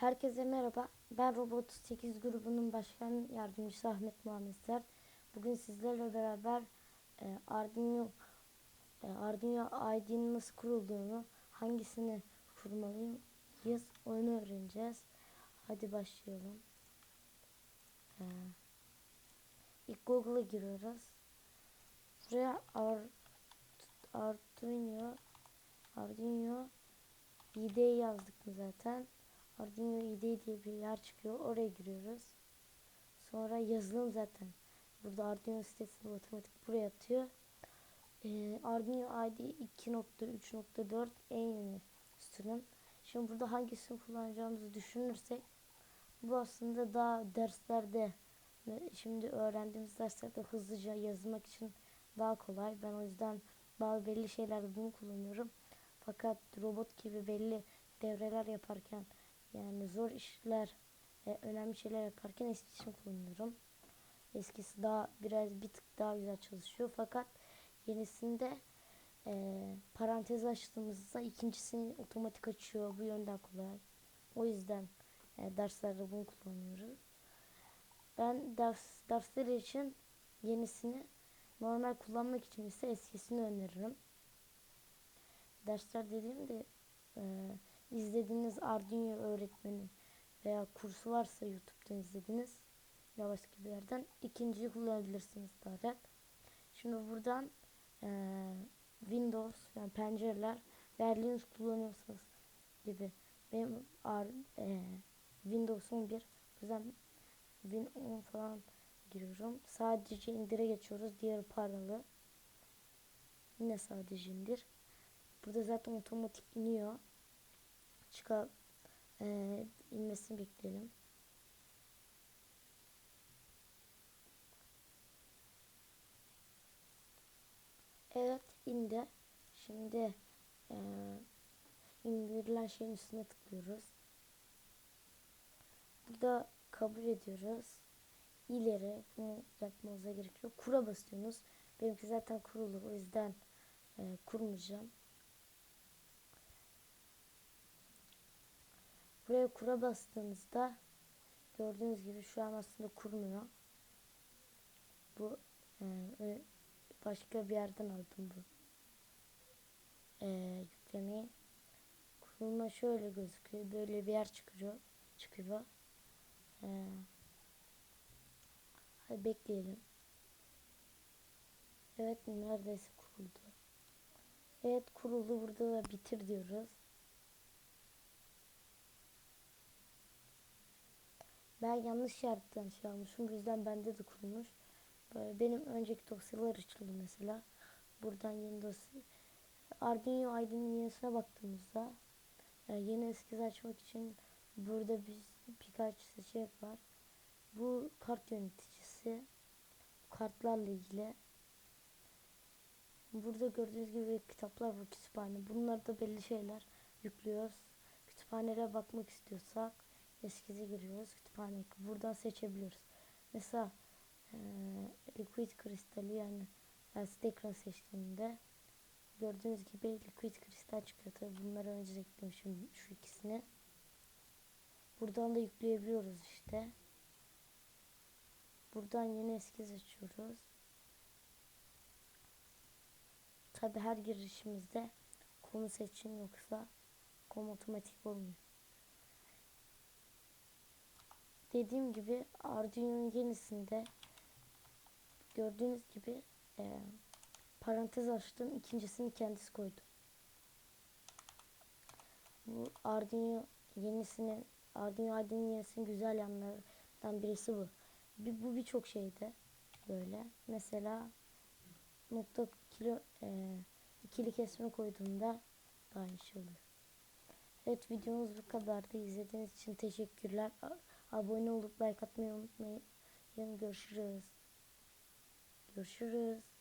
Herkese merhaba. Ben Robot 8 grubunun başkan yardımcısı Ahmet Muhammed Sert. Bugün sizlerle beraber e, Arduino e, Arduino ID'nin nasıl kurulduğunu, hangisini kurmalıyız onu öğreneceğiz. Hadi başlayalım. E, ilk Google'a giriyoruz. Buraya Ar, Arduino Arduino IDE yazdık mı zaten? Arduino IDE diye bir yer çıkıyor. Oraya giriyoruz. Sonra yazılım zaten. Burada Arduino sitesinde otomatik buraya atıyor. Ee, Arduino IDE 2.3.4 en yeni sürüm. Şimdi burada hangisini kullanacağımızı düşünürsek bu aslında daha derslerde şimdi öğrendiğimiz derslerde hızlıca yazmak için daha kolay. Ben o yüzden bazı belli şeylerde bunu kullanıyorum. Fakat robot gibi belli devreler yaparken yani zor işler, e, önemli şeyler yaparken eskisini kullanıyorum. Eskisi daha biraz bir tık daha güzel çalışıyor. Fakat yenisinde e, parantez açtığımızda ikincisini otomatik açıyor. Bu yönden kolay. O yüzden e, derslerde bunu kullanıyoruz. Ben ders dersler için yenisini normal kullanmak için ise eskisini öneririm. Dersler dediğimde e, izlediğiniz Arduino öğretmeni veya kursu varsa YouTube'dan izlediniz ya başka bir yerden ikinciyi kullanabilirsiniz zaten. Şimdi buradan e, Windows yani pencereler veya kullanıyorsanız gibi benim e, Windows 11 o Win 10 falan giriyorum. Sadece indire geçiyoruz. Diğer paralı. Yine sadece indir. Burada zaten otomatik iniyor. Çıkar e, inmesini bekleyelim. Evet indi. Şimdi e, indirilen şeyin üstüne tıklıyoruz. Burada kabul ediyoruz. İleri bunu yapmanıza gerekiyor. Kura basıyorsunuz. Benimki zaten kurulu o yüzden e, kurmayacağım. Buraya kura bastığınızda gördüğünüz gibi şu an aslında kurmuyor. Bu e, başka bir yerden aldım bu e, yüklemeyi. Kurulma şöyle gözüküyor. Böyle bir yer çıkıyor. Çıkıyor. E, hadi bekleyelim. Evet neredeyse kuruldu. Evet kuruldu. Burada da bitir diyoruz. Ben yanlış yerden şey almışım. Bu yüzden bende de kurulmuş. Böyle benim önceki dosyalar açıldı mesela. Buradan yeni dosya. Arduino ID'nin yenisine baktığımızda yani yeni eskiz açmak için burada bir, birkaç seçenek var. Bu kart yöneticisi. Kartlarla ilgili. Burada gördüğünüz gibi kitaplar var kütüphane. Bunlar da belli şeyler yüklüyoruz. Kütüphanelere bakmak istiyorsak eskize giriyoruz. Kütüphane buradan seçebiliyoruz. Mesela e, liquid kristali yani LCD ekran seçtiğimde gördüğünüz gibi liquid kristal çıkıyor. Tabi bunları önce eklemişim şu ikisini. Buradan da yükleyebiliyoruz işte. Buradan yeni eskiz açıyoruz. Tabi her girişimizde konu seçin yoksa konu otomatik olmuyor. Dediğim gibi Arduino'nun yenisinde gördüğünüz gibi e, parantez açtım. ikincisini kendisi koydu. Bu Arduino yenisinin Arduino IDE'nin yenisinin güzel yanlarından birisi bu. Bir, bu birçok şeyde böyle. Mesela nokta kilo e, ikili kesme koyduğumda daha iyi şey oluyor. Evet videomuz bu kadardı. İzlediğiniz için teşekkürler. Abone olup like atmayı unutmayın. Görüşürüz. Görüşürüz.